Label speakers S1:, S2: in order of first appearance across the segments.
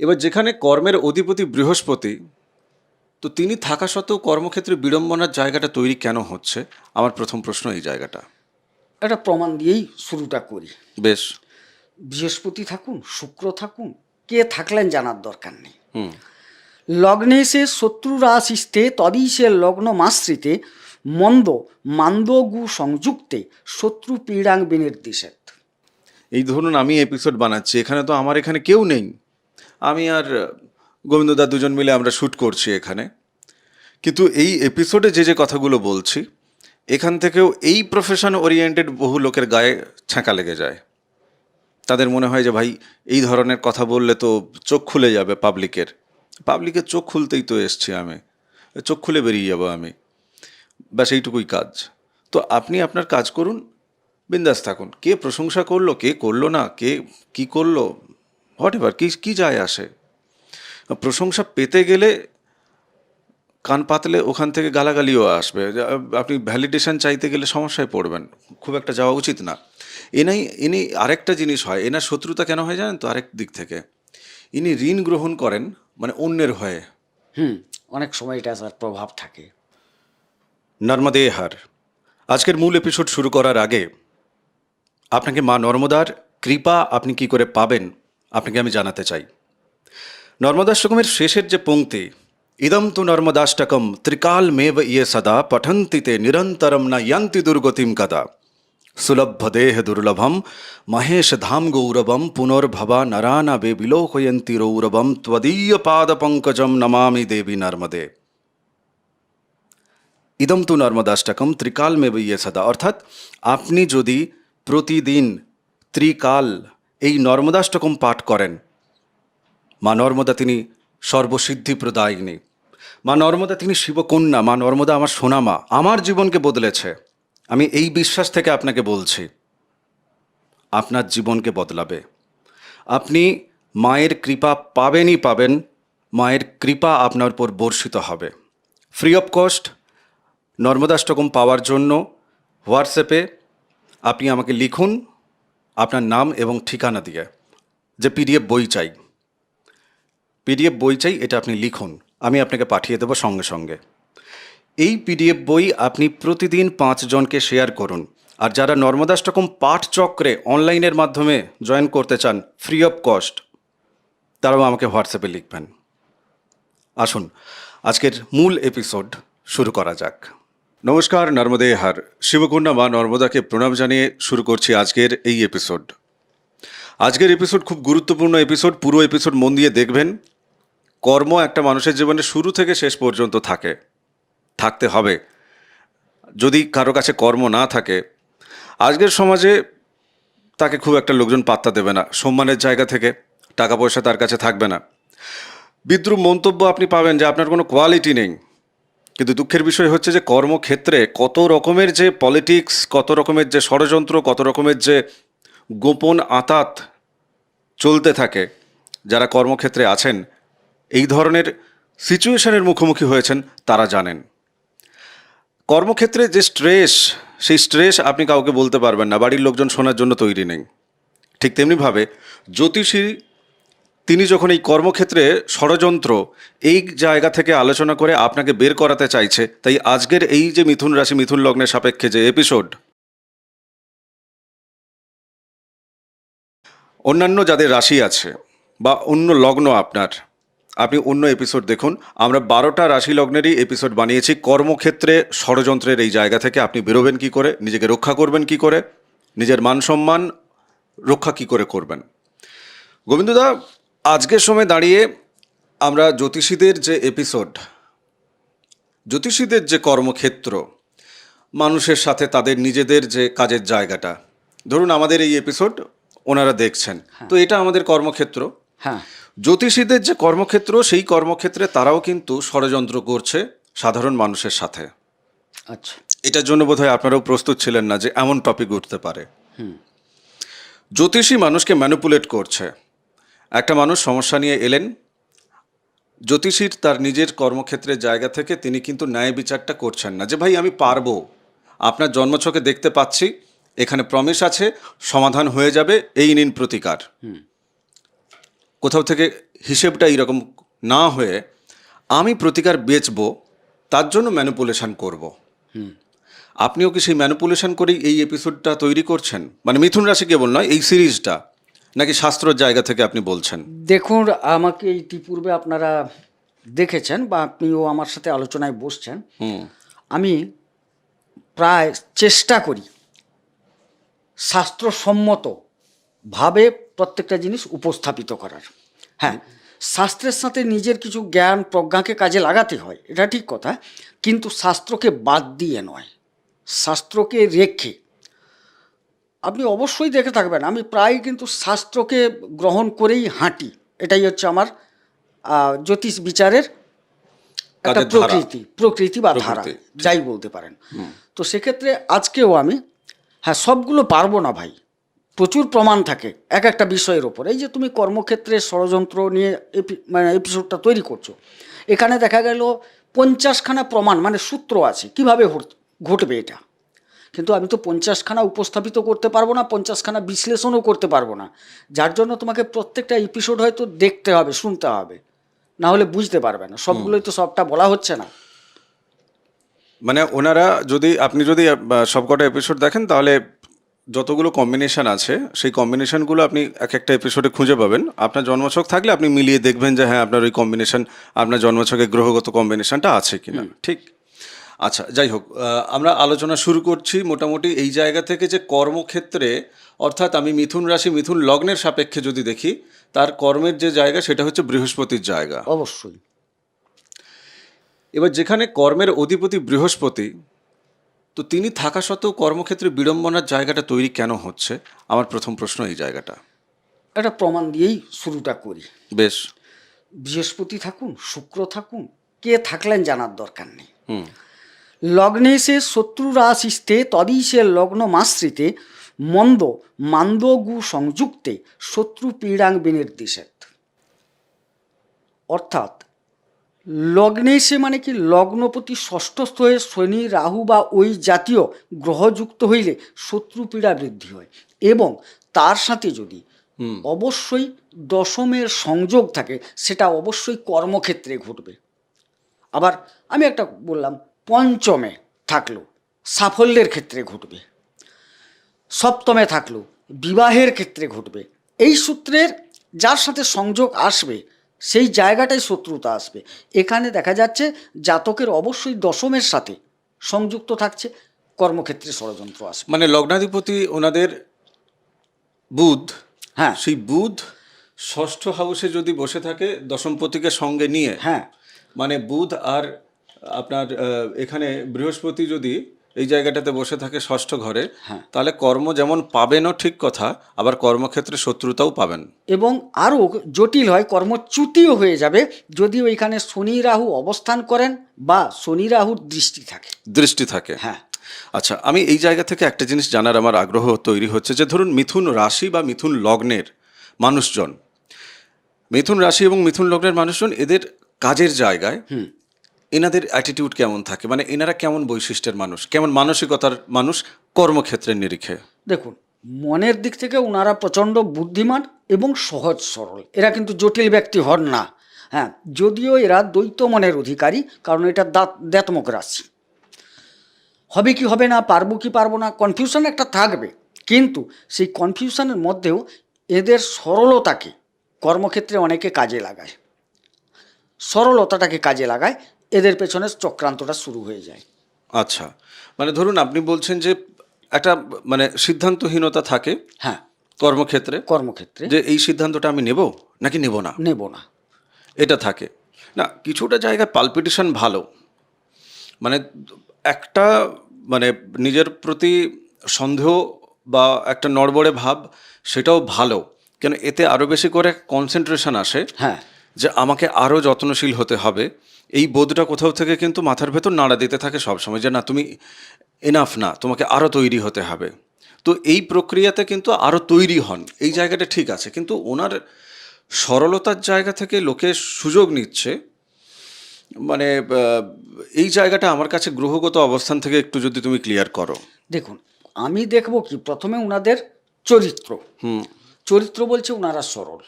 S1: এবার যেখানে কর্মের অধিপতি বৃহস্পতি তো তিনি থাকা সত্ত্বেও কর্মক্ষেত্রে বিড়ম্বনার জায়গাটা তৈরি কেন হচ্ছে? আমার প্রথম প্রশ্ন এই জায়গাটা।
S2: একটা প্রমাণ দিয়েই শুরুটা করি।
S1: বেশ।
S2: বৃহস্পতি থাকুন শুক্র থাকুন কে থাকলেন জানার দরকার নেই। লগ্নে সে শত্রু রাশিস্তে সে লগ্ন মাশ্রিতে মন্দ মান্দ গু সংযুক্তে শত্রু পীড়াং বিনির্দেশেত।
S1: এই ধরুন আমি এপিসোড বানাচ্ছি এখানে তো আমার এখানে কেউ নেই। আমি আর গোবিন্দদা দুজন মিলে আমরা শ্যুট করছি এখানে। কিন্তু এই এপিসোডে যে যে কথাগুলো বলছি, এখান থেকেও এই প্রফেশন ওরিয়েন্টেড বহু লোকের গায়ে ছ্যাঁকা লেগে যায়। তাদের মনে হয় যে, ভাই, এই ধরনের কথা বললে তো চোখ খুলে যাবে পাবলিকের পাবলিকের চোখ খুলতেই তো এসছি আমি। চোখ খুলে বেরিয়ে যাব আমি। ব্যাস, এইটুকুই কাজ। তো আপনি আপনার কাজ করুন, বিন্দাস থাকুন। কে প্রশংসা করল, কে করল না, কে কি করল হোয়াট এভার কী কী যায় আসে? প্রশংসা পেতে গেলে কান পাতলে ওখান থেকে গালাগালিও আসবে। আপনি ভ্যালিডেশন চাইতে গেলে সমস্যায় পড়বেন। খুব একটা যাওয়া উচিত না। এনাই ইনি আরেকটা জিনিস হয় এনার শত্রুতা কেন হয় জানেন তো আরেক দিক থেকে? ইনি ঋণ গ্রহণ করেন মানে অন্যের হয়ে।
S2: হুম অনেক সময় এটা তার প্রভাব থাকে।
S1: নর্মদে হার আজকের মূল এপিসোড শুরু করার আগে আপনাকে মা নর্মদার কৃপা আপনি কি করে পাবেন আপনাকে আমি জানাতে চাই। নর্মদাষ্টকমের শেষের যে পংক্তি ইদম তু নর্মদাষ্টকম ত্রিকাল মেব ইয়ে সদা পঠন্তিতে নিরন্তরম না যন্তি দুর্গতিম কদা। সুলভ্য দেহ দুর্লভম, মহেশ ধাম গৌরবম, পুনর্ভবা নরানা বে বিলোকয়ন্তি রৌরবম, ত্বদীয় পাদ পঙ্কজম নমামি দেবী নর্মদে। ইদম তু নর্মদাষ্টকম ত্রিকাল মেব ইয়ে সদা। অর্থাৎ, আপনি যদি প্রতিদিন ত্রিকাল এই নর্মদাষ্টকম পাঠ করেন। মা নর্মদা তিনি সর্বসিদ্ধি প্রদায়িনী মা নর্মদা তিনি শিবকন্যা, মা নর্মদা আমার সোনামা, আমার জীবনকে বদলেছে। আমি এই বিশ্বাস থেকে আপনাকে বলছি, আপনার জীবনকে বদলাবে। আপনি মায়ের কৃপা পাবেনই পাবেন, মায়ের কৃপা আপনার উপর বর্ষিত হবে। ফ্রি অফ কস্ট নর্মদাষ্টকম পাওয়ার জন্য হোয়াটসঅ্যাপে আপনি আমাকে লিখুন আপনার নাম এবং ঠিকানা দিয়ে যে পিডিএফ বই চাই। পিডিএফ বই চাই, এটা আপনি লিখুন, আমি আপনাকে পাঠিয়ে দেবো সঙ্গে সঙ্গে। এই পিডিএফ বই আপনি প্রতিদিন পাঁচজনকে শেয়ার করুন, আর যারা নর্মদাষ্টকম পাঠ চক্রে অনলাইনের মাধ্যমে জয়েন করতে চান ফ্রি অফ কস্ট তারাও আমাকে হোয়াটসঅ্যাপে লিখবেন। আসুন, আজকের মূল এপিসোড শুরু করা যাক। নমস্কার, নর্মদে হার। শিবকন্যা মা নর্মদাকে প্রণাম জানিয়ে শুরু করছি আজকের এই এপিসোড আজকের এপিসোড খুব গুরুত্বপূর্ণ এপিসোড পুরো এপিসোড মন দিয়ে দেখবেন। কর্ম একটা মানুষের জীবনে শুরু থেকে শেষ পর্যন্ত থাকে, থাকতে হবে। যদি কারও কাছে কর্ম না থাকে, আজকের সমাজে তাকে খুব একটা লোকজন পাত্তা দেবে না, সম্মানের জায়গা থেকে টাকা পয়সা তার কাছে থাকবে না। বিদ্রুপ মন্তব্য আপনি পাবেন যে আপনার কোনো কোয়ালিটি নেই। কিন্তু দুঃখের বিষয় হচ্ছে যে কর্মক্ষেত্রে কত রকমের যে পলিটিক্স কত রকমের যে ষড়যন্ত্র, কত রকমের যে গোপন আতাত চলতে থাকে, যারা কর্মক্ষেত্রে আছেন, এই ধরনের সিচুয়েশনের মুখোমুখি হয়েছেন, তারা জানেন। কর্মক্ষেত্রে যে স্ট্রেস, সেই স্ট্রেস আপনি কাউকে বলতে পারবেন না, বাড়ির লোকজন শোনার জন্য তৈরি নেই। ঠিক তেমনিভাবে জ্যোতিষী তিনি যখন এই কর্মক্ষেত্রে ষড়যন্ত্র এই জায়গা থেকে আলোচনা করে আপনাকে বের করাতে চাইছে, তাই আজকের এই যে মিথুন রাশি, মিথুন লগ্নের সাপেক্ষে যে এপিসোড অন্যান্য যাদের রাশি আছে বা অন্য লগ্ন আপনার, আপনি অন্য এপিসোড দেখুন। আমরা বারোটা রাশি লগ্নেরই এপিসোড বানিয়েছি। কর্মক্ষেত্রে ষড়যন্ত্রের এই জায়গা থেকে আপনি বেরোবেন কি করে? নিজেকে রক্ষা করবেন কি করে? নিজের মান সম্মান রক্ষা কি করে করবেন? গোবিন্দদা আজকের সময় দাঁড়িয়ে আমরা জ্যোতিষীদের যে এপিসোড জ্যোতিষীদের যে কর্মক্ষেত্র মানুষের সাথে তাদের নিজেদের যে কাজের জায়গাটা ধরুন আমাদের এই এপিসোড ওনারা দেখছেন। তো এটা আমাদের কর্মক্ষেত্র।
S2: হ্যাঁ।
S1: জ্যোতিষীদের যে কর্মক্ষেত্র সেই কর্মক্ষেত্রে তারাও কিন্তু ষড়যন্ত্র করছে সাধারণ মানুষের সাথে।
S2: আচ্ছা।
S1: এটার জন্য বোধহয় আপনারাও প্রস্তুত ছিলেন না যে এমন টপিক উঠতে পারে। জ্যোতিষী মানুষকে ম্যানুপুলেট করছে। একটা মানুষ সমস্যা নিয়ে এলেন। জ্যোতিষীর তার নিজের কর্মক্ষেত্রের জায়গা থেকে তিনি কিন্তু ন্যায় বিচারটা করছেন না। যে ভাই আমি পারব। আপনার জন্মছকে দেখতে পাচ্ছি। এখানে প্রমিস আছে সমাধান হয়ে যাবে। এই নিন প্রতিকার। কোথাও থেকে হিসেবটা এইরকম না হয়ে আমি প্রতিকার বেচবো তার জন্য ম্যানিপুলেশন করব। আপনিও কি সেই ম্যানিপুলেশন করেই এই এপিসোডটা তৈরি করছেন? মানে মিথুন রাশি কেবল নয় এই সিরিজটা নাকি শাস্ত্রর জায়গা থেকে আপনি বলছেন?
S2: দেখুন আমাকে ইতিপূর্বে আপনারা দেখেছেন বা আপনিও আমার সাথে আলোচনায় বসছেন। আমি প্রায় চেষ্টা করি শাস্ত্রসম্মত ভাবে প্রত্যেকটা জিনিস উপস্থাপিত করার। হ্যাঁ শাস্ত্রের সাথে নিজের কিছু জ্ঞান প্রজ্ঞাকে কাজে লাগাতে হয় এটা ঠিক কথা কিন্তু শাস্ত্রকে বাদ দিয়ে নয়। শাস্ত্রকে রেখে আপনি অবশ্যই দেখে থাকবেন। আমি প্রায় কিন্তু শাস্ত্রকে গ্রহণ করেই হাঁটি। এটাই হচ্ছে আমার জ্যোতিষ বিচারের একটা প্রকৃতি প্রকৃতি বা ধারা যাই বলতে পারেন। তো সেক্ষেত্রে আজকেও আমি হ্যাঁ সবগুলো পারব না ভাই। প্রচুর প্রমাণ থাকে এক একটা বিষয়ের ওপর। এই যে তুমি কর্মক্ষেত্রে ষড়যন্ত্র নিয়ে এপি- মানে এপিসোডটা তৈরি করছ এখানে দেখা গেল পঞ্চাশখানা প্রমাণ মানে সূত্র আছে। কীভাবে ঘটবে এটা? কিন্তু আমি তো পঞ্চাশখানা উপস্থাপিত করতে পারব না পঞ্চাশখানা বিশ্লেষণও করতে পারব না। যার জন্য তোমাকে প্রত্যেকটা এপিসোড হয়তো দেখতে হবে শুনতে হবে। না হলে বুঝতে পারবে না। সবগুলোই তো সবটা বলা হচ্ছে না।
S1: মানে ওনারা যদি আপনি যদি সবকটা এপিসোড দেখেন তাহলে যতগুলো কম্বিনেশন আছে সেই কম্বিনেশনগুলো আপনি এক একটা এপিসোডে খুঁজে পাবেন। আপনার জন্মছক থাকলে আপনি মিলিয়ে দেখবেন যে হ্যাঁ আপনার ওই কম্বিনেশন আপনার জন্মছকে গ্রহগত কম্বিনেশনটা আছে কিনা। ঠিক? আচ্ছা যাই হোক আমরা আলোচনা শুরু করছি মোটামুটি এই জায়গা থেকে যে কর্মক্ষেত্রে অর্থাৎ আমি মিথুন রাশি মিথুন লগ্নের সাপেক্ষে যদি দেখি তার কর্মের যে জায়গা সেটা হচ্ছে বৃহস্পতির জায়গা।
S2: অবশ্যই।
S1: এবার যেখানে কর্মের অধিপতি বৃহস্পতি তো তিনি থাকা সত্ত্বেও কর্মক্ষেত্রে বিড়ম্বনার জায়গাটা তৈরি কেন হচ্ছে? আমার প্রথম প্রশ্ন এই জায়গাটা।
S2: একটা প্রমাণ দিয়েই শুরুটা করি।
S1: বেশ।
S2: বৃহস্পতি থাকুন শুক্র থাকুন কে থাকলেন জানার দরকার নেই।
S1: হুম
S2: লগ্নে সে তদীশে লগ্ন মাশ্রিতে মন্দ মান্দগু সংযুক্তে শত্রু পীড়াং বিনির্দেশেত অর্থাৎ লগ্নে সে মানে কি লগ্নপতি ষষ্ঠস্থ হয়ে শনি রাহু বা ওই জাতীয় গ্রহযুক্ত হইলে শত্রু পীড়া বৃদ্ধি হয় এবং তার সাথে যদি অবশ্যই দশমের সংযোগ থাকে সেটা অবশ্যই কর্মক্ষেত্রে ঘটবে। আবার আমি একটা বললাম পঞ্চমে থাকল সাফল্যের ক্ষেত্রে ঘটবে। সপ্তমে থাকল বিবাহের ক্ষেত্রে ঘটবে। এই সূত্রের যার সাথে সংযোগ আসবে সেই জায়গাটাই শত্রুতা আসবে। এখানে দেখা যাচ্ছে জাতকের অবশ্যই দশমের সাথে সংযুক্ত থাকছে কর্মক্ষেত্রে ষড়যন্ত্র আসবে।
S1: মানে লগ্নাধিপতি ওনাদের বুধ
S2: হ্যাঁ।
S1: সেই বুধ ষষ্ঠ হাউসে যদি বসে থাকে দশমপতিকে সঙ্গে নিয়ে
S2: হ্যাঁ।
S1: মানে বুধ আর আপনার এখানে বৃহস্পতি যদি এই জায়গাটাতে বসে থাকে ষষ্ঠ ঘরে
S2: হ্যাঁ।
S1: তাহলে কর্ম যেমন পাবেনও ঠিক কথা আবার কর্মক্ষেত্রে শত্রুতাও পাবেন।
S2: এবং আরও জটিল হয় কর্মচ্যুতিও হয়ে যাবে যদি ওইখানে শনি রাহু অবস্থান করেন বা শনি রাহুর দৃষ্টি থাকে।
S1: দৃষ্টি থাকে।
S2: হ্যাঁ।
S1: আচ্ছা আমি এই জায়গা থেকে একটা জিনিস জানার আমার আগ্রহ তৈরি হচ্ছে যে ধরুন মিথুন রাশি বা মিথুন লগ্নের মানুষজন মিথুন রাশি এবং মিথুন লগ্নের মানুষজন এদের কাজের জায়গায় এনাদের অ্যাটিটিউড কেমন থাকে? মানে এনারা কেমন বৈশিষ্ট্যের মানুষ? কেমন মানসিকতার মানুষ কর্মক্ষেত্রের নিরিখে?
S2: দেখুন, মনের দিক থেকে ওনারা প্রচণ্ড বুদ্ধিমান এবং সহজ সরল। এরা কিন্তু জটিল ব্যক্তি হন না। হ্যাঁ যদিও এরা দ্বৈত মনের অধিকারী, কারণ এটা দাঁত দ্যাতমক রাশি। হবে কি হবে না, পারব কি পারব না কনফিউশন একটা থাকবে। কিন্তু সেই কনফিউশনের মধ্যেও এদের সরলতাকে কর্মক্ষেত্রে অনেকে কাজে লাগায়। সরলতাটাকে কাজে লাগায় এদের পেছনে চক্রান্তটা শুরু হয়ে যায়।
S1: আচ্ছা মানে ধরুন আপনি বলছেন যে একটা মানে সিদ্ধান্তহীনতা থাকে
S2: হ্যাঁ।
S1: কর্মক্ষেত্রে।
S2: কর্মক্ষেত্রে।
S1: যে এই সিদ্ধান্তটা আমি নেব নাকি নেব না?
S2: নেব না।
S1: এটা থাকে। না কিছুটা জায়গায় পালপিটেশন ভালো। মানে একটা মানে নিজের প্রতি সন্দেহ বা একটা নড়বড়ে ভাব সেটাও ভালো। কেন এতে আরও বেশি করে কনসেন্ট্রেশন আসে
S2: হ্যাঁ।
S1: যে আমাকে আরও যত্নশীল হতে হবে। এই বোধটা কোথাও থেকে কিন্তু মাথার ভেতর নাড়া দিতে থাকে সবসময় যে না তুমি এনাফ না তোমাকে আরও তৈরি হতে হবে। তো এই প্রক্রিয়াতে কিন্তু আরও তৈরি হন। এই জায়গাটা ঠিক আছে কিন্তু ওনার সরলতার জায়গা থেকে লোকে সুযোগ নিচ্ছে। মানে এই জায়গাটা আমার কাছে গ্রহগত অবস্থান থেকে একটু যদি তুমি ক্লিয়ার করো।
S2: দেখুন আমি দেখব কি? প্রথমে ওনাদের চরিত্র।
S1: হুম।
S2: চরিত্র বলছে ওনারা সরল।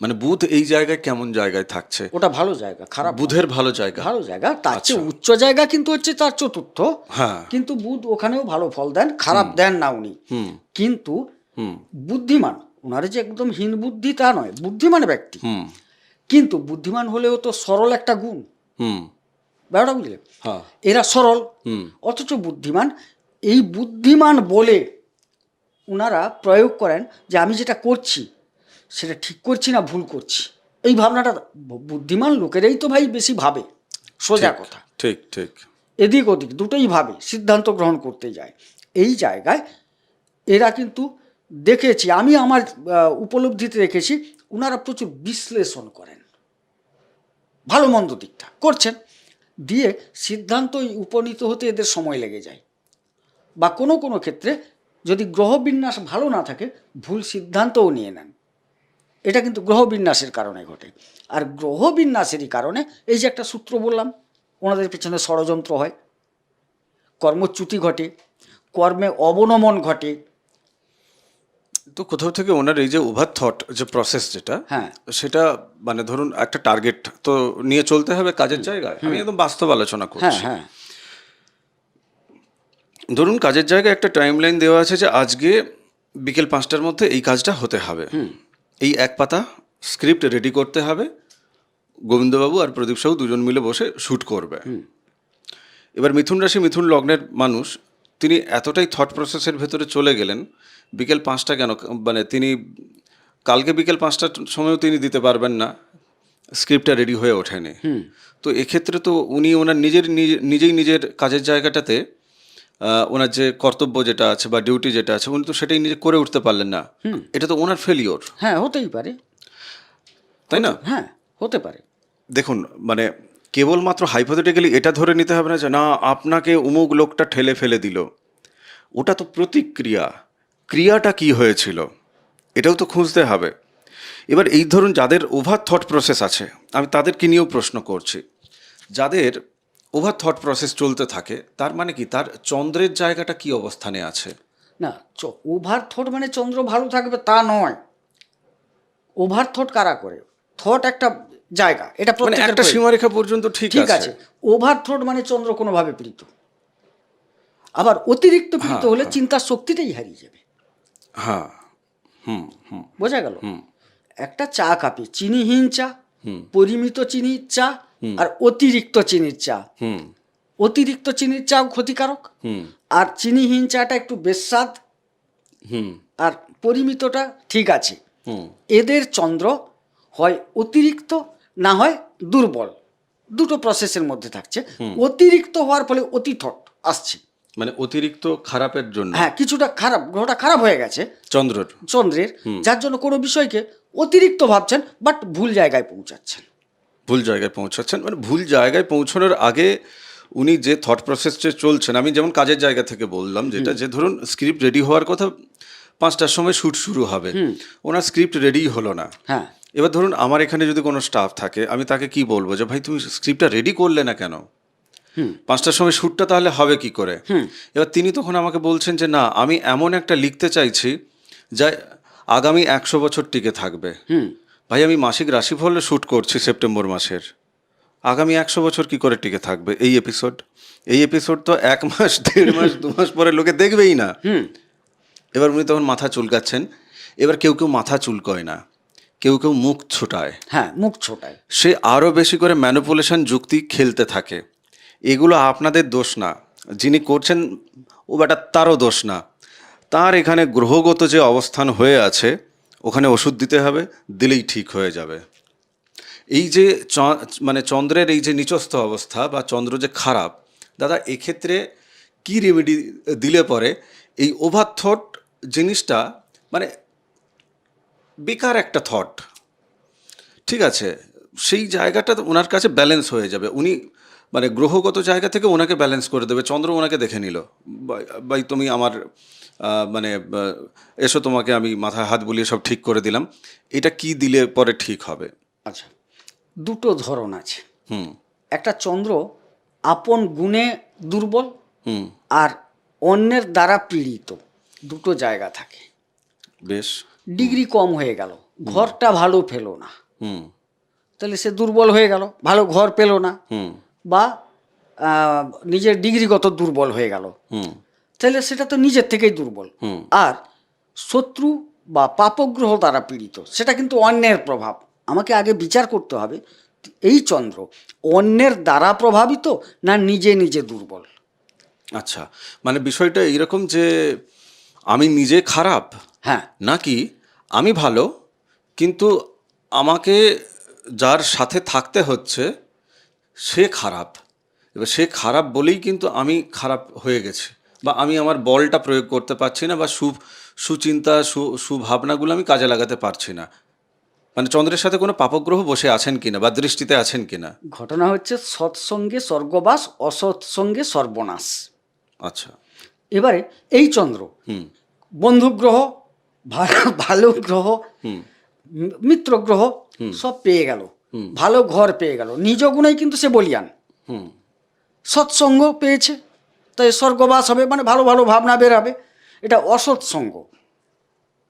S1: মানে বুধ এই জায়গায় কেমন জায়গায় থাকছে?
S2: ওটা ভালো জায়গা খারাপ
S1: বুধের ভালো জায়গা।
S2: ভালো জায়গা তার চেয়ে উচ্চ জায়গা কিন্তু হচ্ছে তার চতুর্থ।
S1: হ্যাঁ।
S2: কিন্তু বুধ ওখানেও ভালো ফল দেন খারাপ দেন না উনি। কিন্তু
S1: হুম।
S2: বুদ্ধিমান ওনার যে একদম হীন বুদ্ধি তা নয় বুদ্ধিমান ব্যক্তি।
S1: হুম।
S2: কিন্তু বুদ্ধিমান হলেও তো সরল একটা গুণ।
S1: হুম।
S2: ব্যাপারটা বুঝলে?
S1: হ্যাঁ।
S2: এরা সরল
S1: হুম।
S2: অথচ বুদ্ধিমান। এই বুদ্ধিমান বলে ওনারা প্রয়োগ করেন যে আমি যেটা করছি সেটা ঠিক করছি না ভুল করছি। এই ভাবনাটা বুদ্ধিমান লোকেরাই তো ভাই বেশি ভাবে। সোজা কথা।
S1: ঠিক ঠিক।
S2: এদিক ওদিক দুটোই ভাবে সিদ্ধান্ত গ্রহণ করতে যায়। এই জায়গায় এরা কিন্তু দেখেছি আমি আমার উপলব্ধিতে রেখেছি ওনারা প্রচুর বিশ্লেষণ করেন। ভালো মন্দ দিকটা করছেন। দিয়ে সিদ্ধান্ত উপনীত হতে এদের সময় লেগে যায়। বা কোনো কোনো ক্ষেত্রে যদি গ্রহবিন্যাস ভালো না থাকে ভুল সিদ্ধান্তও নিয়ে নেন। এটা কিন্তু গ্রহবিন্যাসের কারণে ঘটে। আর গ্রহবিন্যাসেরই কারণে এই যে একটা সূত্র বললাম ওনাদের পেছনে ষড়যন্ত্র হয় কর্মচ্যুতি ঘটে কর্মে অবনমন ঘটে।
S1: তো কোথাও থেকে ওনার এই যে ওভার থট যে প্রসেস যেটা
S2: হ্যাঁ।
S1: সেটা মানে ধরুন একটা টার্গেট তো নিয়ে চলতে হবে কাজের জায়গায়। আমি একদম বাস্তব আলোচনা
S2: হ্যাঁ
S1: করছি।
S2: হ্যাঁ
S1: ধরুন কাজের জায়গায় একটা টাইম লাইন দেওয়া আছে যে আজকে বিকেল পাঁচটার মধ্যে এই কাজটা হতে হবে। এই এক পাতা স্ক্রিপ্ট রেডি করতে হবে। গোবিন্দবাবু আর প্রদীপ সাহু দুজন মিলে বসে শ্যুট করবে। এবার মিথুন রাশি মিথুন লগ্নের মানুষ তিনি এতটাই থট প্রসেসের ভেতরে চলে গেলেন বিকেল পাঁচটা কেন মানে তিনি কালকে বিকেল পাঁচটার সময়ও তিনি দিতে পারবেন না স্ক্রিপ্টটা রেডি হয়ে ওঠেনি। তো এক্ষেত্রে তো উনি ওনার নিজের নিজে- নিজেই নিজের কাজের জায়গাটাতে ওনার যে কর্তব্য যেটা আছে বা ডিউটি যেটা আছে উনি তো সেটাই নিজে করে উঠতে পারলেন না। এটা তো ওনার ফেলিওর
S2: হ্যাঁ হতেই পারে।
S1: তাই না?
S2: হ্যাঁ হতে পারে।
S1: দেখুন মানে কেবলমাত্র হাইপোথেটিক্যালি এটা ধরে নিতে হবে না যে না আপনাকে অমুক লোকটা ঠেলে ফেলে দিল। ওটা তো প্রতিক্রিয়া। ক্রিয়াটা কি হয়েছিল? এটাও তো খুঁজতে হবে। এবার এই ধরুন যাদের ওভার থট প্রসেস আছে আমি তাদেরকে নিয়েও প্রশ্ন করছি। যাদের ওভার থট প্রসেস চলতে থাকে তার মানে কি? তার চন্দ্রের জায়গাটা কি অবস্থানে আছে?
S2: না ওভার থট মানে চন্দ্র ভালো থাকবে তা নয়। ওভার থট কারা করে? থট একটা জায়গা এটা
S1: মানে একটা সীমারেখা পর্যন্ত ঠিক
S2: ঠিক
S1: আছে।
S2: আছে ওভার থট মানে চন্দ্র কোনোভাবে পীড়িত। আবার অতিরিক্ত পীড়িত হলে চিন্তার শক্তিটাই হারিয়ে যাবে।
S1: হ্যাঁ হুম হুম।
S2: বোঝা গেল? একটা চা কাপে চিনিহীন চা পরিমিত চিনির চা আর অতিরিক্ত চিনির চা।
S1: হুম।
S2: অতিরিক্ত চিনির চাও ক্ষতিকারক।
S1: হুম।
S2: আর চিনিহীন চাটা একটু বেস্বাদ।
S1: হুম।
S2: আর পরিমিতটা ঠিক আছে। এদের চন্দ্র হয় অতিরিক্ত না হয় দুর্বল। দুটো প্রসেসের মধ্যে থাকছে। অতিরিক্ত হওয়ার ফলে অতিথট আসছে।
S1: মানে অতিরিক্ত খারাপের জন্য।
S2: হ্যাঁ কিছুটা খারাপ গ্রহটা খারাপ হয়ে গেছে।
S1: চন্দ্রর।
S2: চন্দ্রের। যার জন্য কোনো বিষয়কে অতিরিক্ত ভাবছেন বাট ভুল জায়গায় পৌঁছাচ্ছেন।
S1: ভুল জায়গায় পৌঁছাচ্ছেন। মানে ভুল জায়গায় পৌঁছানোর আগে উনি যে থট প্রসেসটা চলছেন আমি যেমন কাজের জায়গা থেকে বললাম যেটা যে ধরুন স্ক্রিপ্ট রেডি হওয়ার কথা পাঁচটার সময় শ্যুট শুরু হবে ওনার স্ক্রিপ্ট রেডি হলো না।
S2: হ্যাঁ।
S1: এবার ধরুন আমার এখানে যদি কোনো স্টাফ থাকে আমি তাকে কি বলব যে ভাই তুমি স্ক্রিপ্টটা রেডি করলে না কেন? পাঁচটার সময় শ্যুটটা তাহলে হবে কি করে? এবার তিনি তখন আমাকে বলছেন যে না আমি এমন একটা লিখতে চাইছি যা আগামী একশো বছর টিকে থাকবে। ভাই আমি মাসিক রাশিফলে শ্যুট করছি সেপ্টেম্বর মাসের। আগামী একশো বছর কি করে টিকে থাকবে এই এপিসোড এই এপিসোড তো এক মাস দেড় মাস দু মাস পরে লোকে দেখবেই না। এবার উনি তখন মাথা চুলকাচ্ছেন। এবার কেউ কেউ মাথা চুলকয় না। কেউ কেউ মুখ ছোটায়।
S2: হ্যাঁ মুখ ছোটায়।
S1: সে আরও বেশি করে ম্যানুপুলেশন যুক্তি খেলতে থাকে। এগুলো আপনাদের দোষ না। যিনি করছেন ও বেটা তারও দোষ না। তার এখানে গ্রহগত যে অবস্থান হয়ে আছে ওখানে ওষুধ দিতে হবে, দিলেই ঠিক হয়ে যাবে। এই যে মানে চন্দ্রের এই যে নিচস্থ অবস্থা বা চন্দ্র যে খারাপ, দাদা, এক্ষেত্রে কি রেমেডি দিলে পরে এই ওভার থট জিনিসটা মানে বেকার একটা থট ঠিক আছে, সেই জায়গাটা ওনার কাছে ব্যালেন্স হয়ে যাবে। উনি মানে গ্রহগত জায়গা থেকে ওনাকে ব্যালেন্স করে দেবে। চন্দ্র ওনাকে দেখে নিল ভাই, তুমি আমার মানে এসো তোমাকে আমি মাথায় হাত বুলিয়ে সব ঠিক করে দিলাম। এটা কি দিলে পরে ঠিক হবে?
S2: আচ্ছা দুটো ধরন আছে।
S1: হুম।
S2: একটা চন্দ্র আপন গুণে দুর্বল
S1: হুম।
S2: আর অন্যের দ্বারা পীড়িত। দুটো জায়গা থাকে।
S1: বেশ।
S2: ডিগ্রি কম হয়ে গেল। ঘরটা ভালো পেল না।
S1: হুম।
S2: তাহলে সে দুর্বল হয়ে গেল ভালো ঘর পেল না।
S1: হুম।
S2: বা নিজের ডিগ্রিগত দুর্বল হয়ে গেল।
S1: হুম।
S2: তাহলে সেটা তো নিজের থেকেই দুর্বল।
S1: হুম।
S2: আর শত্রু বা পাপগ্রহ দ্বারা পীড়িত সেটা কিন্তু অন্যের প্রভাব। আমাকে আগে বিচার করতে হবে এই চন্দ্র অন্যের দ্বারা প্রভাবিত না নিজে নিজে দুর্বল?
S1: আচ্ছা মানে বিষয়টা এইরকম যে আমি নিজে খারাপ
S2: হ্যাঁ।
S1: নাকি আমি ভালো কিন্তু আমাকে যার সাথে থাকতে হচ্ছে সে খারাপ। এবার সে খারাপ বলেই কিন্তু আমি খারাপ হয়ে গেছি। বা আমি আমার বলটা প্রয়োগ করতে পারছি না বা সু সুচিন্তা সু সুভাবনাগুলো আমি কাজে লাগাতে পারছি না। মানে চন্দ্রের সাথে কোনো পাপগ্রহ বসে আছেন কিনা বা দৃষ্টিতে আছেন কিনা?
S2: ঘটনা হচ্ছে সৎসঙ্গে স্বর্গবাস অসৎসঙ্গে সর্বনাশ।
S1: আচ্ছা।
S2: এবারে এই চন্দ্র
S1: হুম।
S2: বন্ধু গ্রহ ভালো গ্রহ
S1: হুম।
S2: মিত্র গ্রহ সব পেয়ে গেল। ভালো ঘর পেয়ে গেল। নিজ গুণেই কিন্তু সে বলিয়ান।
S1: হুম।
S2: সৎসঙ্গ পেয়েছে। তাই স্বর্গবাস হবে মানে ভালো ভালো ভাবনা বেরাবে। এটা অসৎ সঙ্গ।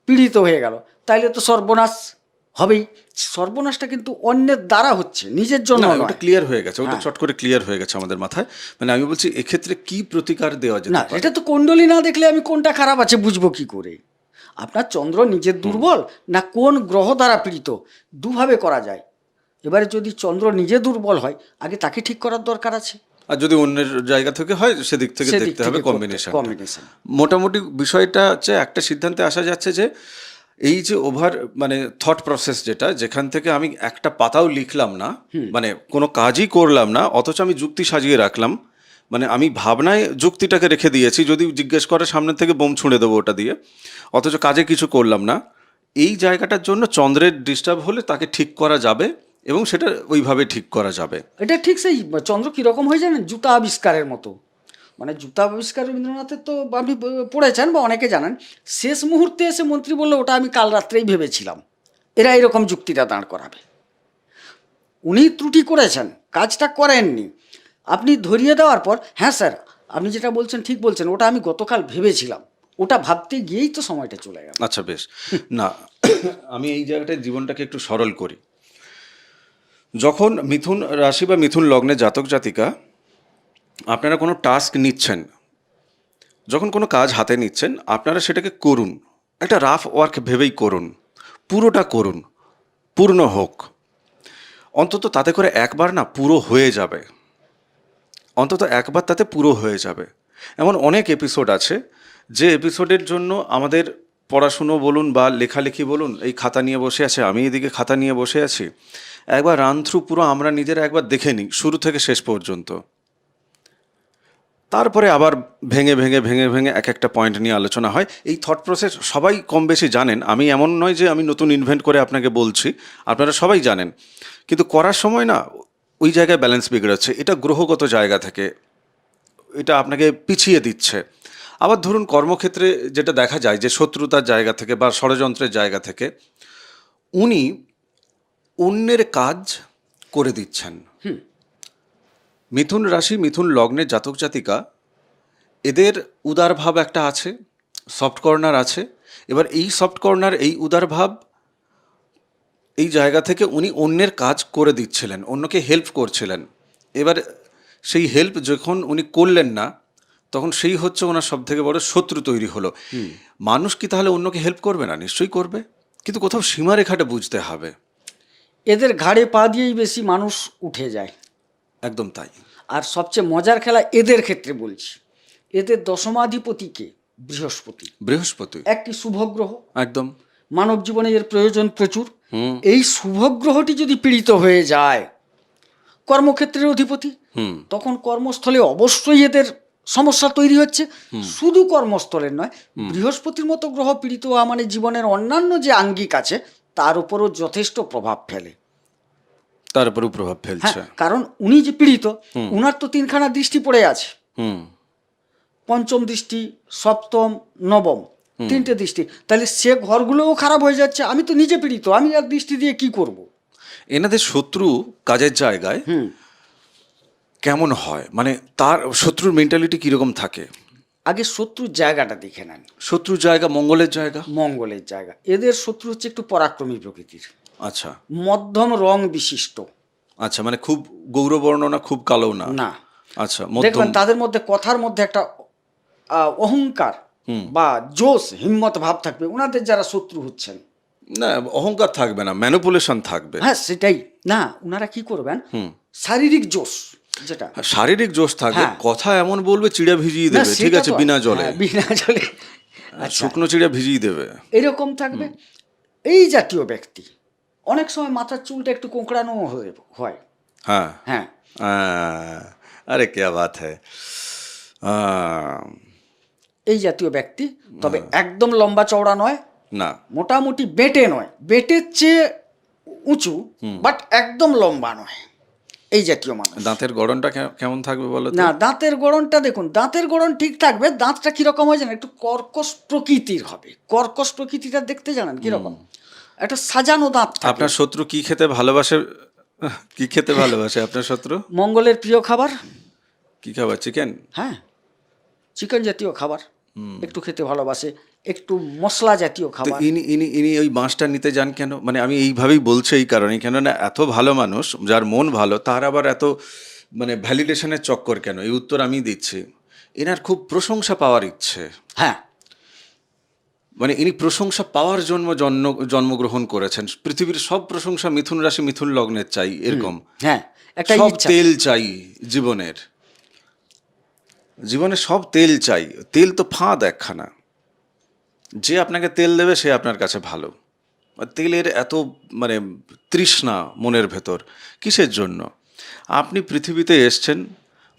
S2: পীড়িত হয়ে গেল। তাইলে তো সর্বনাশ হবেই। সর্বনাশটা কিন্তু অন্যের দ্বারা হচ্ছে নিজের জন্য
S1: ওটা ক্লিয়ার হয়ে গেছে।
S2: হ্যাঁ।
S1: ওটা চট করে ক্লিয়ার হয়ে গেছে আমাদের মাথায়। মানে আমি বলছি এক্ষেত্রে কি প্রতিকার দেওয়া যায়
S2: না এটা তো কুণ্ডলী না দেখলে আমি কোনটা খারাপ আছে বুঝব কি করে? আপনার চন্দ্র নিজের দুর্বল না কোন গ্রহ দ্বারা পীড়িত? দুভাবে করা যায়। এবারে যদি চন্দ্র নিজে দুর্বল হয় আগে তাকে ঠিক করার দরকার আছে।
S1: আর যদি অন্যের জায়গা থেকে হয় সেদিক থেকে দেখতে হবে কম্বিনেশন মোটামুটি বিষয়টা হচ্ছে একটা সিদ্ধান্তে আসা যাচ্ছে যে এই যে ওভার মানে থট প্রসেস যেটা যেখান থেকে আমি একটা পাতাও লিখলাম না মানে কোনো কাজই করলাম না অথচ আমি যুক্তি সাজিয়ে রাখলাম মানে আমি ভাবনায় যুক্তিটাকে রেখে দিয়েছি যদি জিজ্ঞেস করে সামনে থেকে বোম ছুঁড়ে দেবো ওটা দিয়ে অথচ কাজে কিছু করলাম না এই জায়গাটার জন্য চন্দ্রের ডিস্টার্ব হলে তাকে ঠিক করা যাবে এবং সেটা ওইভাবে ঠিক করা যাবে।
S2: এটা ঠিক সেই চন্দ্র কীরকম হয়ে জানেন জুতা আবিষ্কারের মতো। মানে জুতা আবিষ্কার রবীন্দ্রনাথের তো আপনি পড়েছেন বা অনেকে জানেন। শেষ মুহূর্তে এসে মন্ত্রী বলল ওটা আমি কাল রাত্রেই ভেবেছিলাম। এরা এরকম যুক্তিটা দাঁড় করাবে। উনি ত্রুটি করেছেন কাজটা করেননি। আপনি ধরিয়ে দেওয়ার পর হ্যাঁ স্যার আপনি যেটা বলছেন ঠিক বলছেন ওটা আমি গতকাল ভেবেছিলাম। ওটা ভাবতে গিয়েই তো সময়টা চলে গেল।
S1: আচ্ছা বেশ। না আমি এই জায়গাটায় জীবনটাকে একটু সরল করি। যখন মিথুন রাশি বা মিথুন লগ্নে জাতক জাতিকা, আপনারা কোনো টাস্ক নিচ্ছেন, যখন কোনো কাজ হাতে নিচ্ছেন, আপনারা সেটাকে করুন। একটা রাফ ওয়ার্ক ভেবেই করুন। পুরোটা করুন। পূর্ণ হোক। অন্তত তাতে করে একবার না পুরো হয়ে যাবে। অন্তত একবার তাতে পুরো হয়ে যাবে। এমন অনেক এপিসোড আছে, যে এপিসোডের জন্য আমাদের পড়াশুনো বলুন বা লেখালেখি বলুন, এই খাতা নিয়ে বসে আছে, আমি এদিকে খাতা নিয়ে বসে আছি। একবার রান থ্রু পুরো আমরা নিজেরা একবার দেখে নিই, শুরু থেকে শেষ পর্যন্ত। তারপরে আবার ভেঙে ভেঙে ভেঙে ভেঙে এক একটা পয়েন্ট নিয়ে আলোচনা হয়। এই থট প্রসেস সবাই কম বেশি জানেন। আমি এমন নয় যে আমি নতুন ইনভেন্ট করে আপনাকে বলছি, আপনারা সবাই জানেন। কিন্তু করার সময় না, ওই জায়গায় ব্যালেন্স বিগড়াচ্ছে। এটা গ্রহগত জায়গা থেকে। এটা আপনাকে পিছিয়ে দিচ্ছে। আবার ধরুন কর্মক্ষেত্রে যেটা দেখা যায় যে শত্রুতার জায়গা থেকে বা ষড়যন্ত্রের জায়গা থেকে, উনি অন্যের কাজ করে দিচ্ছেন। মিথুন রাশি মিথুন লগ্নের জাতক জাতিকা এদের উদার ভাব একটা আছে সফট কর্নার আছে। এবার এই সফট কর্নার এই উদার ভাব এই জায়গা থেকে উনি অন্যের কাজ করে দিচ্ছিলেন অন্যকে হেল্প করছিলেন। এবার সেই হেল্প যখন উনি করলেন না তখন সেই হচ্ছে ওনার সব থেকে বড় শত্রু তৈরি হলো। মানুষ কি তাহলে অন্যকে হেল্প করবে না? নিশ্চয়ই করবে। কিন্তু কোথাও সীমারেখাটা বুঝতে হবে।
S2: এদের ঘাড়ে পা দিয়েই বেশি মানুষ উঠে যায়।
S1: একদম তাই।
S2: আর সবচেয়ে মজার খেলা এদের ক্ষেত্রে বলছি। এদের দশমাধিপতিকে বৃহস্পতি।
S1: বৃহস্পতি।
S2: একটি শুভগ্রহ।
S1: একদম।
S2: মানব জীবনে এর প্রয়োজন প্রচুর। এই শুভগ্রহটি যদি পীড়িত হয়ে যায় কর্মক্ষেত্রের অধিপতি তখন কর্মস্থলে অবশ্যই এদের সমস্যা তৈরি হচ্ছে। শুধু কর্মস্থলের নয় বৃহস্পতির মতো গ্রহ পীড়িত হওয়া মানে জীবনের অন্যান্য যে আঙ্গিক আছে তার উপরও যথেষ্ট প্রভাব ফেলে।
S1: তার উপরেও প্রভাব
S2: হ্যাঁ
S1: ফেলছে
S2: কারণ উনি যে পীড়িত উনার তো তিনখানা দৃষ্টি পড়ে আছে।
S1: হুম।
S2: পঞ্চম দৃষ্টি সপ্তম নবম তিনটে দৃষ্টি। তাহলে সে ঘরগুলোও খারাপ হয়ে যাচ্ছে আমি তো নিজে পীড়িত আমি আর দৃষ্টি দিয়ে কি করব?
S1: এনাদের শত্রু কাজের জায়গায় কেমন হয়? মানে তার শত্রুর মেন্টালিটি কীরকম থাকে?
S2: আগে শত্রুর জায়গাটা দেখে নেন।
S1: শত্রুর জায়গা মঙ্গলের জায়গা?
S2: মঙ্গলের জায়গা। এদের শত্রু হচ্ছে একটু পরাক্রমী প্রকৃতির।
S1: আচ্ছা।
S2: মধ্যম রং বিশিষ্ট।
S1: আচ্ছা মানে খুব গৌরবর্ণ না খুব কালো না?
S2: না।
S1: আচ্ছা
S2: দেখবেন তাদের মধ্যে কথার মধ্যে একটা অহংকার বা জোশ হিম্মত ভাব থাকবে। ওনাদের যারা শত্রু হচ্ছেন।
S1: না অহংকার থাকবে না ম্যানুপুলেশন থাকবে।
S2: হ্যাঁ সেটাই। না ওনারা কি করবেন? শারীরিক জোশ। যেটা।
S1: হ্যাঁ, শারীরিক জোশ থাকবে
S2: হ্যাঁ।
S1: কথা এমন বলবে চিড়া ভিজিয়ে দেবে ঠিক আছে
S2: হ্যাঁ,
S1: বিনা জলে।
S2: বিনা আচ্ছা। জলে।
S1: শুকনো চিড়া ভিজিয়ে দেবে।
S2: এরকম থাকবে। এই জাতীয় ব্যক্তি অনেক সময় মাথার চুলটা একটু কোঁকড়ানো হয়ে হয়।
S1: হ্যাঁ।
S2: হ্যাঁ।
S1: আরে কে বাত হ্যাঁ
S2: এই জাতীয় ব্যক্তি তবে একদম লম্বা চওড়া নয়।
S1: না।
S2: মোটামুটি বেটে নয়। বেটের চেয়ে উঁচু বাট একদম লম্বা নয়। এই জাতীয় মানুষ।
S1: দাঁতের গড়নটা কেমন থাকবে বলো
S2: না দাঁতের গড়নটা দেখুন দাঁতের গড়ন ঠিক থাকবে দাঁতটা কীরকম হয় জানেন? একটু কর্কশ প্রকৃতির হবে। কর্কশ প্রকৃতিটা দেখতে জানেন কীরকম? একটা সাজানো দাঁত
S1: আপনার শত্রু কি খেতে ভালোবাসে? কি খেতে ভালোবাসে আপনার শত্রু?
S2: মঙ্গলের প্রিয় খাবার।
S1: কি খাবার? চিকেন?
S2: হ্যাঁ চিকেন জাতীয় খাবার। একটু খেতে ভালোবাসে একটু মশলা জাতীয় খাবার।
S1: ইনি ইনি ইনি ওই বাঁশটা নিতে যান কেন? মানে আমি এইভাবেই বলছি এই কারণে কেননা এত ভালো মানুষ যার মন ভালো তার আবার এত মানে ভ্যালিডেশনের চক্কর কেন? এই উত্তর আমি দিচ্ছি। এনার খুব প্রশংসা পাওয়ার ইচ্ছে।
S2: হ্যাঁ।
S1: মানে ইনি প্রশংসা পাওয়ার জন্য জন্ম জন্মগ্রহণ করেছেন। পৃথিবীর সব প্রশংসা মিথুন রাশি মিথুন লগ্নের চাই এরকম।
S2: হ্যাঁ একটা
S1: তেল চাই জীবনের। জীবনে সব তেল চাই। তেল তো ফাঁদ একখানা। যে আপনাকে তেল দেবে, সে আপনার কাছে ভালো। তেলের এত মানে তৃষ্ণা মনের ভেতর। কিসের জন্য? আপনি পৃথিবীতে এসছেন,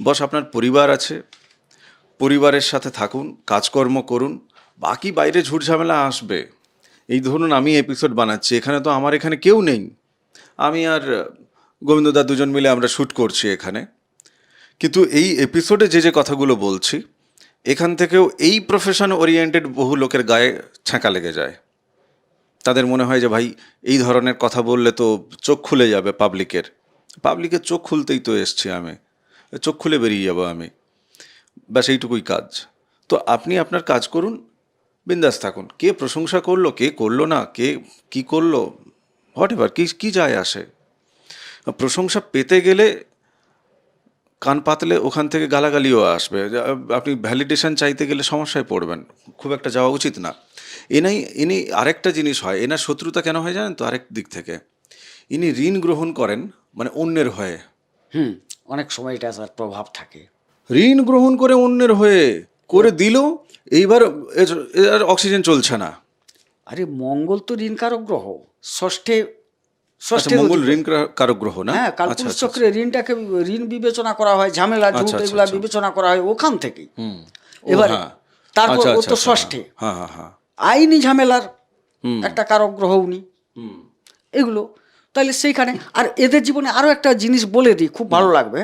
S1: বস আপনার পরিবার আছে। পরিবারের সাথে থাকুন, কাজকর্ম করুন, বাকি বাইরে ঝুটঝামেলা আসবে। এই ধরুন আমি এপিসোড বানাচ্ছি, এখানে তো আমার এখানে কেউ নেই। আমি আর গোবিন্দদা দুজন মিলে আমরা শ্যুট করছি এখানে। কিন্তু এই এপিসোডে যে যে কথাগুলো বলছি, এখান থেকেও এই প্রফেশন ওরিয়েন্টেড বহু লোকের গায়ে ছ্যাঁকা লেগে যায়। তাদের মনে হয় যে, ভাই, এই ধরনের কথা বললে তো চোখ খুলে যাবে পাবলিকের পাবলিকের চোখ খুলতেই তো এসছি আমি। চোখ খুলে বেরিয়ে যাব আমি। ব্যাস, এইটুকুই কাজ। তো আপনি আপনার কাজ করুন, বিন্দাস থাকুন। কে প্রশংসা করল, কে করল না, কে কি করল হোয়াট এভার কী কী যায় আসে। প্রশংসা পেতে গেলে কান পাতলে ওখান থেকে গালাগালিও আসবে। আপনি ভ্যালিডেশন চাইতে গেলে সমস্যায় পড়বেন। খুব একটা যাওয়া উচিত না। এনাই ইনি আরেকটা জিনিস হয় এনার শত্রুতা কেন হয় জানেন তো আরেক দিক থেকে? ইনি ঋণ গ্রহণ করেন মানে অন্যের হয়ে।
S2: হুম অনেক সময় এটা তার প্রভাব থাকে।
S1: ঋণ গ্রহণ করে অন্যের হয়ে করে দিল এইবার অক্সিজেন চলছে না।
S2: আরে মঙ্গল তো ঋণকারক গ্রহ। ষষ্ঠে
S1: আচ্ছা
S2: ষষ্ঠের
S1: মঙ্গল ঋণ কারক গ্রহ না?
S2: হ্যাঁ
S1: আচ্ছা
S2: কালপুরুষ
S1: আচ্ছা
S2: চক্রে ঋণটাকে ঋণ বিবেচনা করা হয় ঝামেলা ঝুট এগুলা। বিবেচনা করা হয় ওখান। এবার
S1: হ্যাঁ।
S2: তারপর ও তো ষষ্ঠে।
S1: হ্যাঁ
S2: আইনি ঝামেলার একটা কারক গ্রহ উনি।
S1: হুম।
S2: এগুলো তাহলে সেইখানে আর এদের জীবনে আরও একটা জিনিস বলে দিই খুব ভালো লাগবে।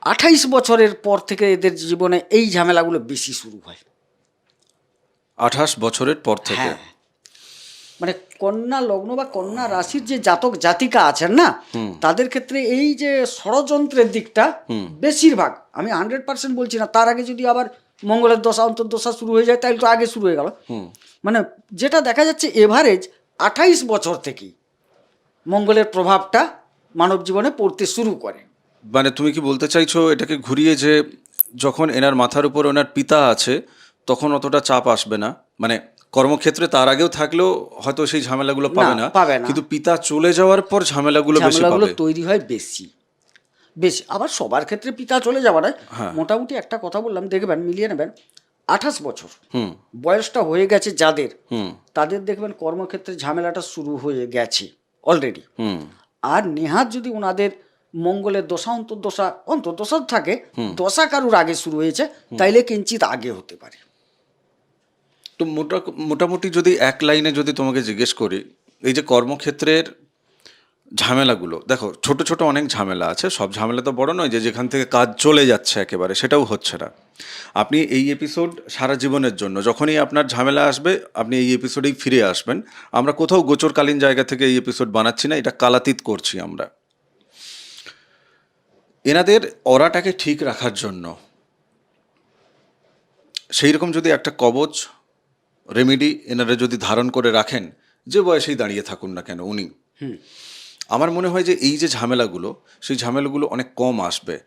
S2: আঠাইশ বছরের পর থেকে এদের জীবনে এই ঝামেলাগুলো বেশি শুরু হয়।
S1: আঠাশ বছরের পর থেকে?
S2: মানে কন্যা লগ্ন বা কন্যা রাশির যে জাতক জাতিকা আছেন না তাদের ক্ষেত্রে এই যে ষড়যন্ত্রের দিকটা বেশিরভাগ আমি হান্ড্রেড পার্সেন্ট বলছি না তার আগে যদি আবার মঙ্গলের দশা অন্তর্দশা শুরু হয়ে যায় তাহলে তো আগে শুরু হয়ে গেল। মানে যেটা দেখা যাচ্ছে এভারেজ আঠাইশ বছর থেকেই মঙ্গলের প্রভাবটা মানব জীবনে পড়তে শুরু করে।
S1: মানে তুমি কি বলতে চাইছো এটাকে ঘুরিয়ে যে যখন এনার মাথার উপর ওনার পিতা আছে তখন অতটা চাপ আসবে না? মানে কর্মক্ষেত্রে তার আগেও থাকলেও হয়তো সেই ঝামেলাগুলো পাবে না।
S2: পাবে না।
S1: কিন্তু পিতা চলে যাওয়ার পর ঝামেলাগুলো বেশি
S2: ঝামেলাগুলো
S1: পাবে।
S2: তৈরি হয় বেশি। বেশি আবার সবার ক্ষেত্রে পিতা চলে যাওয়া নয়।
S1: হ্যাঁ।
S2: মোটামুটি একটা কথা বললাম দেখবেন মিলিয়ে নেবেন আঠাশ বছর
S1: হুম।
S2: বয়সটা হয়ে গেছে যাদের
S1: হুম।
S2: তাদের দেখবেন কর্মক্ষেত্রে ঝামেলাটা শুরু হয়ে গেছে অলরেডি
S1: হুম।
S2: আর নেহাত যদি ওনাদের মঙ্গলের দশা অন্তর্দশা অন্তর্দশা থাকে দশা কারুর আগে শুরু হয়েছে তাইলে কিঞ্চিত আগে হতে পারে।
S1: তো মোটা মোটামুটি যদি এক লাইনে যদি তোমাকে জিজ্ঞেস করি, এই যে কর্মক্ষেত্রের ঝামেলাগুলো, দেখো ছোট ছোট অনেক ঝামেলা আছে, সব ঝামেলা তো বড় নয় যে যেখান থেকে কাজ চলে যাচ্ছে একেবারে, সেটাও হচ্ছে না। আপনি এই এপিসোড সারা জীবনের জন্য, যখনই আপনার ঝামেলা আসবে, আপনি এই এপিসোডেই ফিরে আসবেন। আমরা কোথাও গোচরকালীন জায়গা থেকে এই এপিসোড বানাচ্ছি না, এটা কালাতীত করছি আমরা। এনাদের অরাটাকে ঠিক রাখার জন্য সেই রকম যদি একটা কবচ রেমেডি এনারা যদি ধারণ করে রাখেন যে বয়সেই দাঁড়িয়ে থাকুন না কেন উনি? আমার মনে হয় যে এই যে ঝামেলাগুলো সেই ঝামেলাগুলো অনেক কম আসবে।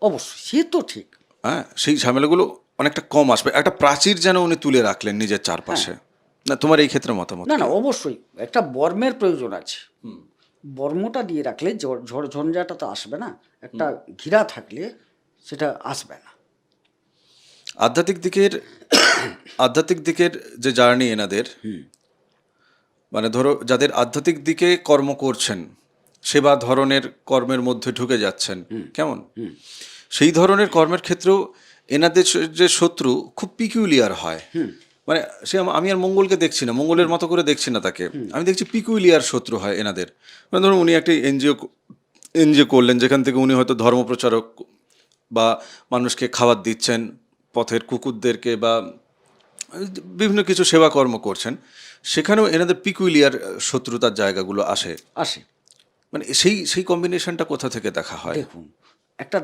S2: অবশ্যই সে তো ঠিক।
S1: হ্যাঁ সেই ঝামেলাগুলো অনেকটা কম আসবে। একটা প্রাচীর যেন উনি তুলে রাখলেন নিজের চারপাশে। না তোমার এই ক্ষেত্রে মতামত
S2: না না অবশ্যই একটা বর্মের প্রয়োজন আছে। বর্মটা দিয়ে রাখলে ঝড় ঝড় ঝঞ্ঝাটা তো আসবে না। একটা ঘিরা থাকলে সেটা আসবে না।
S1: আধ্যাত্মিক দিকের আধ্যাত্মিক দিকের যে জার্নি এনাদের মানে ধরো যাদের আধ্যাত্মিক দিকে কর্ম করছেন, সেবা ধরনের কর্মের মধ্যে ঢুকে যাচ্ছেন, কেমন? সেই ধরনের কর্মের ক্ষেত্রেও এনাদের যে শত্রু খুব পিকিউলিয়ার হয়। মানে সে আমি আর মঙ্গলকে দেখছি না, মঙ্গলের মতো করে দেখছি না তাকে। আমি দেখছি পিকুলিয়ার শত্রু হয় এনাদের। মানে ধরুন উনি একটি এনজিও এনজিও করলেন, যেখান থেকে উনি হয়তো ধর্মপ্রচারক বা মানুষকে খাবার দিচ্ছেন পথের কুকুরদেরকে বা বিভিন্ন কিছু সেবা কর্ম করছেন সেখানেও এনাদের পিকুইলিয়ার শত্রুতার জায়গাগুলো আসে।
S2: আসে।
S1: মানে সেই সেই কম্বিনেশনটা কোথা থেকে দেখা হয়?
S2: দেখুন একটা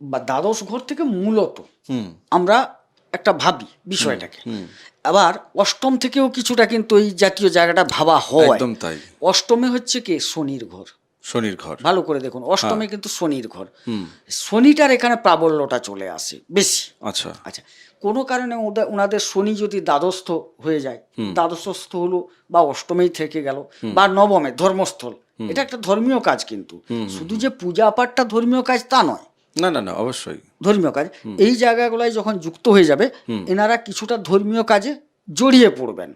S2: বা দ্বাদশ ঘর থেকে মূলত
S1: হুম।
S2: আমরা একটা ভাবি বিষয়টাকে। আবার অষ্টম থেকেও কিছুটা কিন্তু এই জাতীয় জায়গাটা ভাবা হয়।
S1: একদম তাই।
S2: অষ্টমে হচ্ছে কি? শনির ঘর।
S1: শনির ঘর।
S2: ভালো করে দেখুন অষ্টমে কিন্তু শনির ঘর। শনিটার এখানে প্রাবল্যটা চলে আসে বেশি।
S1: আচ্ছা।
S2: আচ্ছা কোনো কারণে ওনাদের শনি যদি দ্বাদস্থ হয়ে যায় দ্বাদশস্থ হলো বা অষ্টমেই থেকে গেল বা নবমে ধর্মস্থল এটা একটা ধর্মীয় কাজ কিন্তু। শুধু যে পূজা পাঠটা ধর্মীয় কাজ তা নয়।
S1: না না না অবশ্যই।
S2: ধর্মীয় কাজ। এই জায়গাগুলোয় যখন যুক্ত হয়ে যাবে এনারা কিছুটা ধর্মীয় কাজে জড়িয়ে পড়বেন।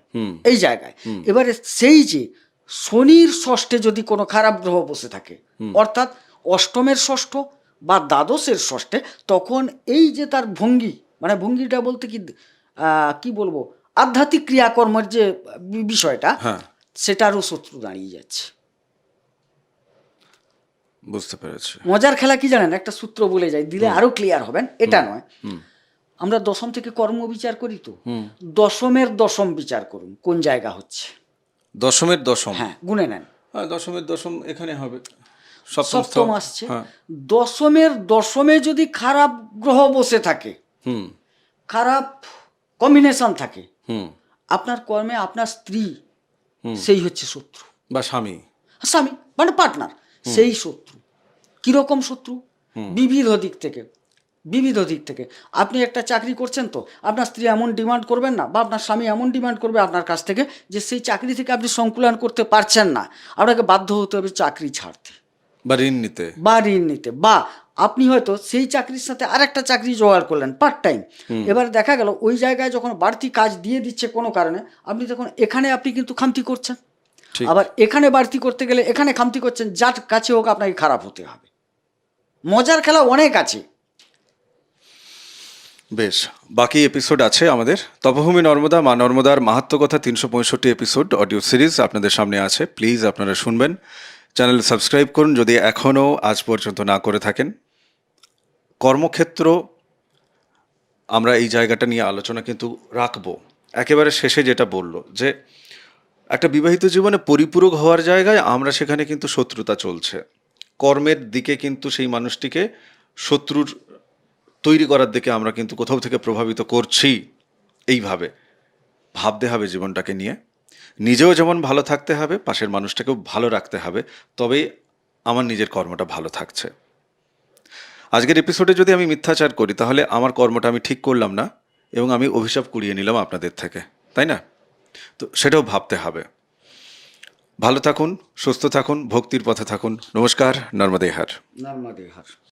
S2: এই জায়গায়। এবারে সেই যে শনির ষষ্ঠে যদি কোনো খারাপ গ্রহ বসে থাকে অর্থাৎ অষ্টমের ষষ্ঠ বা দ্বাদশের ষষ্ঠে তখন এই যে তার ভঙ্গি মানে ভঙ্গিটা বলতে কি কি বলব আধ্যাত্মিক ক্রিয়াকর্মের যে বিষয়টা
S1: হ্যাঁ।
S2: সেটারও শত্রু দাঁড়িয়ে যাচ্ছে।
S1: বুঝতে পেরেছি।
S2: মজার খেলা কি জানেন? একটা সূত্র বলে যায় দিলে আরও ক্লিয়ার হবেন এটা নয়। আমরা দশম থেকে কর্ম বিচার করি তো। দশমের দশম বিচার করুন কোন জায়গা হচ্ছে?
S1: দশমের দশম।
S2: হ্যাঁ গুনে নেন।
S1: হ্যাঁ দশমের দশম এখানে হবে। সপ্তম
S2: আসছে।
S1: হ্যাঁ।
S2: দশমের দশমে যদি খারাপ গ্রহ বসে থাকে
S1: হুম।
S2: খারাপ কম্বিনেশন থাকে
S1: হুম।
S2: আপনার কর্মে আপনার স্ত্রী সেই হচ্ছে শত্রু।
S1: বা স্বামী।
S2: স্বামী মানে পার্টনার সেই শত্রু। কীরকম শত্রু? বিবিধ দিক থেকে। বিবিধ দিক থেকে। আপনি একটা চাকরি করছেন তো আপনার স্ত্রী এমন ডিমান্ড করবেন না বা আপনার স্বামী এমন ডিমান্ড করবে আপনার কাছ থেকে যে সেই চাকরি থেকে আপনি সংকুলন করতে পারছেন না। আপনাকে বাধ্য হতে হবে চাকরি ছাড়তে।
S1: বা ঋণ নিতে।
S2: বা ঋণ নিতে। বা আপনি হয়তো সেই চাকরির সাথে আরেকটা চাকরি জোগাড় করলেন পার্ট টাইম এবার দেখা গেল ওই জায়গায় যখন বাড়তি কাজ দিয়ে দিচ্ছে কোনো কারণে আপনি তখন এখানে আপনি কিন্তু খামতি করছেন। আবার এখানে বাড়তি করতে গেলে এখানে খামতি করছেন যার কাছে হোক আপনাকে খারাপ হতে হবে। মজার খেলা অনেক আছে।
S1: বেশ, বাকি এপিসোড আছে আমাদের। তপভূমি নর্মদা, মা নর্মদার মাহাত্ম কথা তিনশো পঁয়ষট্টি এপিসোড অডিও সিরিজ আপনাদের সামনে আছে। প্লিজ আপনারা শুনবেন। চ্যানেল সাবস্ক্রাইব করুন যদি এখনও আজ পর্যন্ত না করে থাকেন। কর্মক্ষেত্র, আমরা এই জায়গাটা নিয়ে আলোচনা কিন্তু রাখব। একেবারে শেষে যেটা বলল, যে একটা বিবাহিত জীবনে পরিপূরক হওয়ার জায়গায় আমরা সেখানে কিন্তু শত্রুতা চলছে। কর্মের দিকে কিন্তু সেই মানুষটিকে শত্রুর তৈরি করার দিকে আমরা কিন্তু কোথাও থেকে প্রভাবিত করছি এইভাবে। ভাবতে হবে জীবনটাকে নিয়ে। নিজেও যেমন ভালো থাকতে হবে, পাশের মানুষটাকেও ভালো রাখতে হবে, তবেই আমার নিজের কর্মটা ভালো থাকছে। আজকের এপিসোডে যদি আমি মিথ্যাচার করি, তাহলে আমার কর্মটা আমি ঠিক করলাম না এবং আমি অভিশাপ কুড়িয়ে নিলাম আপনাদের থেকে, তাই না? তো সেটাও ভাবতে হবে। ভালো থাকুন, সুস্থ থাকুন, ভক্তির পথে থাকুন। নমস্কার নর্মদেহার
S2: নর্মাদে হার।